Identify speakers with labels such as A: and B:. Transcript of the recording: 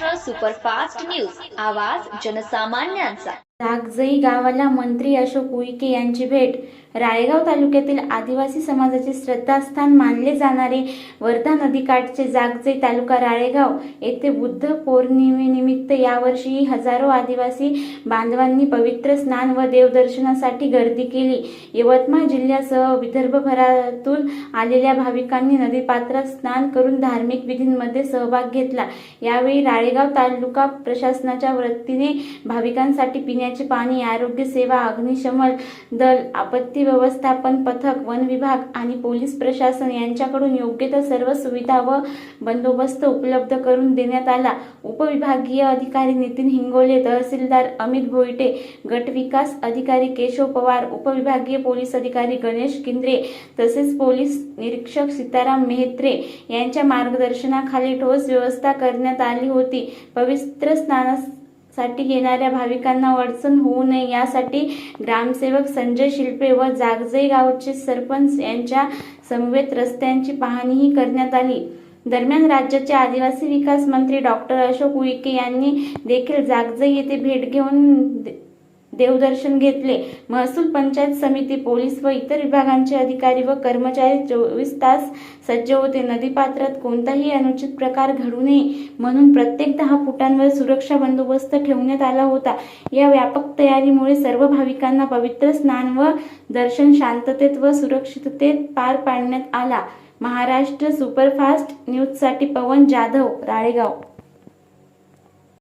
A: Maharashtra superfast news. आवाज जनसामान्यांचा.
B: रागजई गावाला मंत्री अशोक उईके यांची भेट. राळेगाव तालुक्यातील आदिवासी समाजाचे श्रद्धास्थान मानले जाणारे वर्धा नदीकाठचे जागजई तालुका राळेगाव येथे बुद्ध पौर्णिमेनिमित्त यावर्षीही हजारो आदिवासी बांधवांनी पवित्र स्नान व देवदर्शनासाठी गर्दी केली. यवतमाळ जिल्ह्यासह विदर्भभरातून आलेल्या भाविकांनी नदीपात्रात स्नान करून धार्मिक विधींमध्ये सहभाग घेतला. यावेळी राळेगाव तालुका प्रशासनाच्या वतीने भाविकांसाठी पिण्या पिण्याचे पाणी आरोग्य सेवा अग्निशमन दल आपत्ती व्यवस्थापन पथक वन विभाग आणि पोलीस प्रशासन यांच्याकडून योग्य त्या सर्व सुविधा व बंदोबस्त उपलब्ध करून देण्यात आला. उपविभागीय अधिकारी नितीन हिंगोले तहसीलदार अमित भोईटे गट विकास अधिकारी केशव पवार उपविभागीय पोलीस अधिकारी गणेश किंद्रे तसेच पोलीस निरीक्षक सीताराम मेहत्रे यांच्या मार्गदर्शनाखाली ठोस व्यवस्था करण्यात आली होती. पवित्र स्नान साठी येणाऱ्या भाविकांना अडचण होऊ नये. यासाठी ग्रामसेवक संजय शिल्पे व जागजई गावचे सरपंच यांच्या समवेत रस्त्यांची पाहणीही करण्यात आली. दरम्यान राज्याचे आदिवासी विकास मंत्री डॉक्टर अशोक उईके यांनी देखील जागजई येथे भेट घेऊन दे- देवदर्शन घेतले. महसूल पंचायत समिती पोलीस व इतर विभागांचे अधिकारी व कर्मचारी चोवीस तास सज्ज होते. नदीपात्रात कोणताही अनुचित प्रकार घडू नये म्हणून प्रत्येक दहा फुटांवर सुरक्षा बंदोबस्त ठेवण्यात आला होता. या व्यापक तयारीमुळे सर्व भाविकांना पवित्र स्नान व दर्शन शांततेत व सुरक्षिततेत पार पाडण्यात आला. महाराष्ट्र सुपरफास्ट न्यूजसाठी पवन जाधव राळेगाव.